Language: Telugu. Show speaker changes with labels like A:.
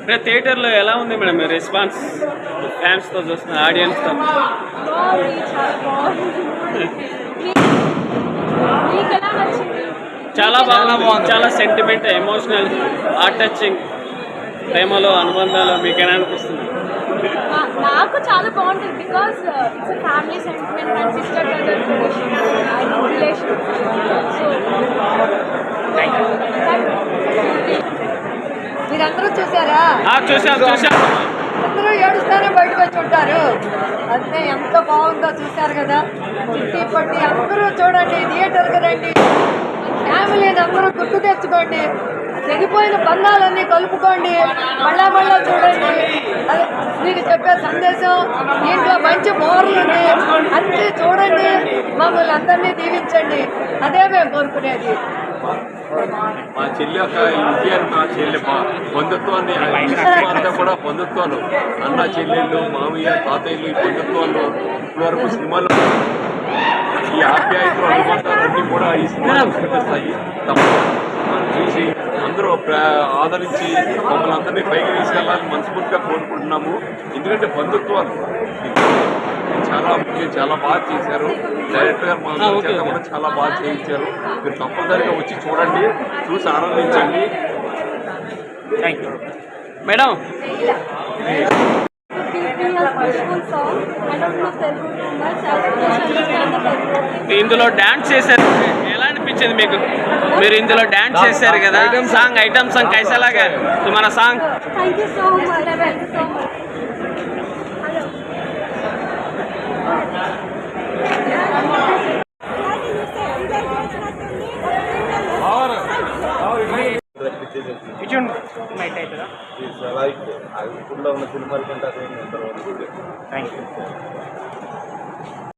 A: అంటే థియేటర్లో ఎలా ఉంది మేడం మీ రెస్పాన్స్? ఫ్యాన్స్తో చూస్తున్న ఆడియన్స్తో?
B: చాలా బాగా
A: చాలా సెంటిమెంట్ ఎమోషనల్ హార్ట్ టచింగ్ ప్రేమలో అనుబంధాలు మీకు ఎలా అనిపిస్తుంది?
B: నాకు చాలా బాగుంటుంది బికాస్ ఇట్స్ ఫ్యామిలీ
C: సెంటర్ చూసారా
A: చూశాను చూశాను
C: అందరూ ఏడుస్తానే బయటకు వచ్చి ఉంటారు. అంతే ఎంత బాగుందో చూశారు కదా. చిట్టి పట్టి అందరూ చూడండి థియేటర్కి రండి. ఫ్యామిలీని అందరూ గుర్తు తెచ్చుకోండి. తెగిపోయిన బంధాలన్నీ కలుపుకోండి. మళ్ళా మళ్ళా చూడండి. మీకు చెప్పే సందేశం దీంట్లో మంచి మోరల్ ఉంది. అన్నీ చూడండి. మమ్మల్ని అందరినీ దీవించండి. అదే మేము కోరుకునేది.
D: మా చెల్లి యొక్క ఇండియన్ మా చెల్లి మా బంధుత్వాన్ని సినిమా అంతా కూడా బంధుత్వాలు. అన్న చెల్లెళ్ళు మామయ్య తాతయ్యలు ఈ బంధుత్వాలు ఇప్పటివరకు సినిమాలు ఈ ఆప్యాయతలు అనుబంధాలన్నీ కూడా ఈ సినిమాలో కనిపిస్తాయి. తప్పకుండా. చూసి అందరూ ప్ర- ఆదరించి మమ్మల్ని అందరినీ పైకి తీసుకెళ్ళాలని మనస్ఫూర్తిగా కోరుకుంటున్నాము. ఎందుకంటే బంధుత్వాలు. చాలా ముఖ్యం చాలా బాగా చేశారు. డైరెక్టర్ గారు మా చేత కూడా చాలా బాగా చేయించారు. మీరు తప్పనిసరిగా వచ్చి చూడండి చూసి ఆనందించండి.
A: మేడం
B: తెలుగు మచ్ తెలుగు
A: ఇందులో డాన్స్ చేశారు. అనిపించింది మీకు? మీరు ఇందులో డాన్స్ చేశారు కదా. సాంగ్ ఐటమ్ సాంగ్ కైసలాగా మన song
B: thank you so much thank you so much hello
E: like ఇప్పుడు ఉన్న సినిమాల కంటే అదే నెంబర్ వన్
A: థ్యాంక్ యూ